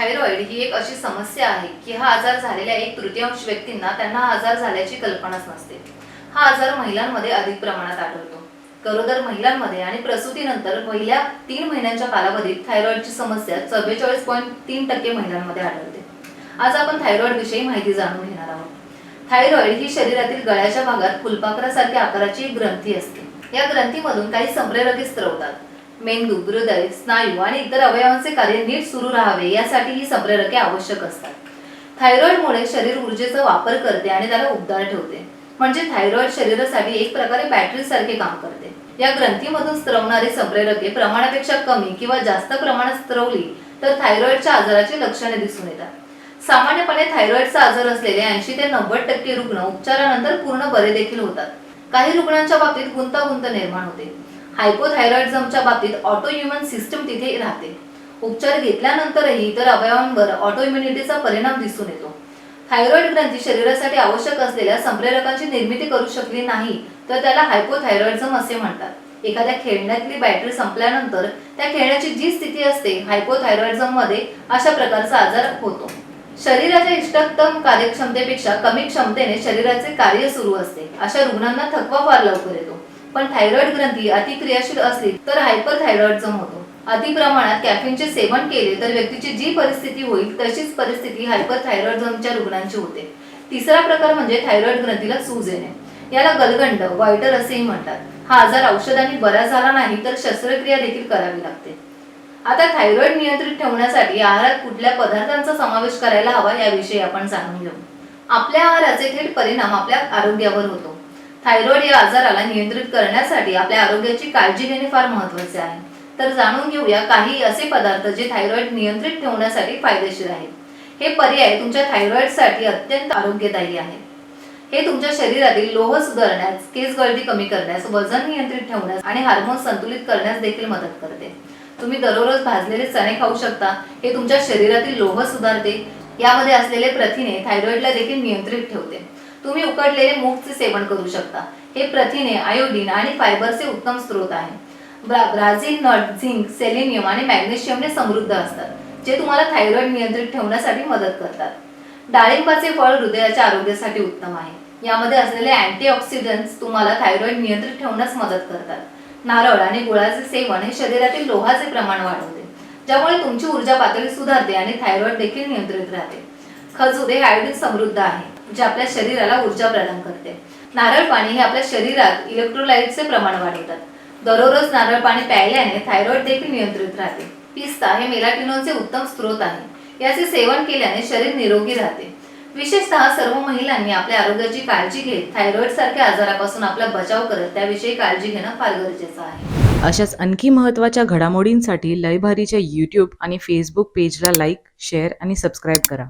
Thyroid ही एक अशी समस्या आहे की हा आजार झालेल्या एक तृतीयांश व्यक्तींना त्यांना हा आजार झाल्याची कल्पनाच नसते. हा आजार महिलांमध्ये अधिक प्रमाणात आढळतो. गरोदर महिलांमध्ये आणि प्रसूतीनंतर पहिल्या तीन महिन्यांच्या कालावधीत थायरॉइडची समस्या चव्वेचाळीस पॉईंट तीन टक्के महिलांमध्ये आढळते. आज आपण थायरॉइड विषयी माहिती जाणून घेणार आहोत. थायरॉइड ही शरीरातील गळ्याच्या भागात फुलपाखरासारख्या आकाराची एक ग्रंथी असते. या ग्रंथीमधून काही संप्रेरके स्त्रवतात मेंदू हृदय स्नायू आणि इतर अवयवांचे कार्य नीट सुरू राहावे यासाठी ही संप्रेरके आवश्यक असतात. थायरॉइडमुळे शरीर ऊर्जेचा वापर करते आणि त्याला उबदार ठेवते. म्हणजे थायरॉइड शरीरासाठी एक प्रकारे बॅटरी सारखे काम करते. या ग्रंथीमधून स्त्रवणारे संप्रेरके प्रमाणापेक्षा कमी किंवा जास्त प्रमाणात स्त्रवली तर थायरॉइडच्या आजाराची लक्षणे दिसून येतात. सामान्यपणे थायरॉइडचा आजार असलेले ऐंशी ते नव्वद टक्के रुग्ण उपचारानंतर पूर्ण बरे देखील होतात. काही रुग्णांच्या बाबतीत गुंतागुंत निर्माण होते. हायपोथायरॉइडझमच्या बाबतीत ऑटोइम्युन सिस्टम तिथे राहते. उपचार घेतल्यानंतरही इतर अवयवांवर ऑटो इम्युनिटीचा परिणाम दिसून येतो. थायरॉइड ग्रंथी शरीरासाठी आवश्यक असलेल्या संप्रेरकांची निर्मिती करू शकली नाही तर त्याला हायपोथायरॉइडझम असे म्हणतात. एखाद्या खेळण्यातली बॅटरी संपल्यानंतर त्या खेळण्याची जी स्थिती असते हायपोथायरॉइडझममध्ये अशा प्रकारचा आजार होतो. शरीराच्या इष्टतम कार्यक्षमतेपेक्षा कमी क्षमतेने शरीराचे कार्य सुरू असते. अशा रुग्णांना थकवा फार लवकर येतो. पण थायरॉइड ग्रंथी अतिक्रियाशील असली तर हायपरथायरॉइडझम होतो. अति प्रमाणात कॅफिनचे सेवन केले तर व्यक्तीची जी परिस्थिती होईल तशीच परिस्थिती हायपरथायरॉइडझमच्या रुग्णांची होते. तिसरा प्रकार म्हणजे थायरॉइड ग्रंथीला सूज येणे. याला गलगंड वायटर असेही म्हणतात. हा आजार औषधांनी बरा झाला नाही तर शस्त्रक्रिया देखील करावी लागते. आता थायरॉइड नियंत्रित ठेवण्यासाठी आहारात कुठल्या पदार्थांचा समावेश करायला हवा याविषयी आपण जाणून घेऊ. आपल्या आहाराचे थेट परिणाम आपल्या आरोग्यावर होतो. थायरॉइड या आजाराला नियंत्रित करण्यासाठी आपल्या आरोग्याची काळजी घेणे फार महत्त्वाचे आहे. तर जाणून घेऊया काही असे पदार्थ जे थायरॉइड नियंत्रित ठेवण्यासाठी फायदेशीर आहेत. हे पर्याय तुमच्या थायरॉइडसाठी अत्यंत आरोग्यदायी आहे. हे तुमच्या शरीरातील लोह सुधारण्यास केस गळती कमी करण्यास वजन नियंत्रित ठेवण्यास आणि हार्मोन संतुलित करण्यास देखील मदत करते. तुम्ही दररोज भाजलेले चणे खाऊ शकता. हे तुमच्या शरीरातील लोह सुधारते. यामध्ये असलेले प्रथिने थायरॉइडला देखील नियंत्रित ठेवते. तुम्ही उकडलेले मूगचे सेवन करू शकता. हे प्रथिने आयोडीन आणि फायबरचे उत्तम स्रोत आहे. ब्रा- ब्राझील नट झिंक सेलेनियम आणि मॅग्नेशियमने समृद्ध असतात जे तुम्हाला थायरॉइड नियंत्रित ठेवण्यासाठी मदत करतात. डाळिंबाचे फळ हृदयाच्या आरोग्यासाठी उत्तम आहे. यामध्ये असलेले अँटीऑक्सिडंट्स तुम्हाला थायरॉइड नियंत्रित ठेवण्यास मदत करतात. नारळ आणि गुळाचे सेवन हे शरीरातील लोहाचे प्रमाण वाढवते ज्यामुळे तुमची ऊर्जा पातळी सुधारते आणि थायरॉइड देखील नियंत्रित राहते. खजूर हे आयोडीन समृद्ध आहे जे आपल्या शरीराला ऊर्जा प्रदान करते. नारळ पाणी हे आपल्या शरीरात इलेक्ट्रोलाइटचे प्रमाण वाढवतात. दररोज नारळ पाणी प्यायल्याने थायरॉइड देखील नियंत्रित राहते. पिस्ता हे मेलाटिनोनचे उत्तम स्रोत आहे. याचे सेवन केल्याने शरीर निरोगी राहते. विशेषतः सर्व महिलांनी आपल्या आरोग्याची काळजी घेत थायरॉइड सारख्या आजारापासून आपला बचाव करत त्याविषयी काळजी घेणं फार गरजेचं आहे. अशाच आणखी महत्त्वाच्या घडामोडींसाठी लयभारीच्या यूट्यूब आणि फेसबुक पेजला लाईक शेअर आणि सबस्क्राईब करा.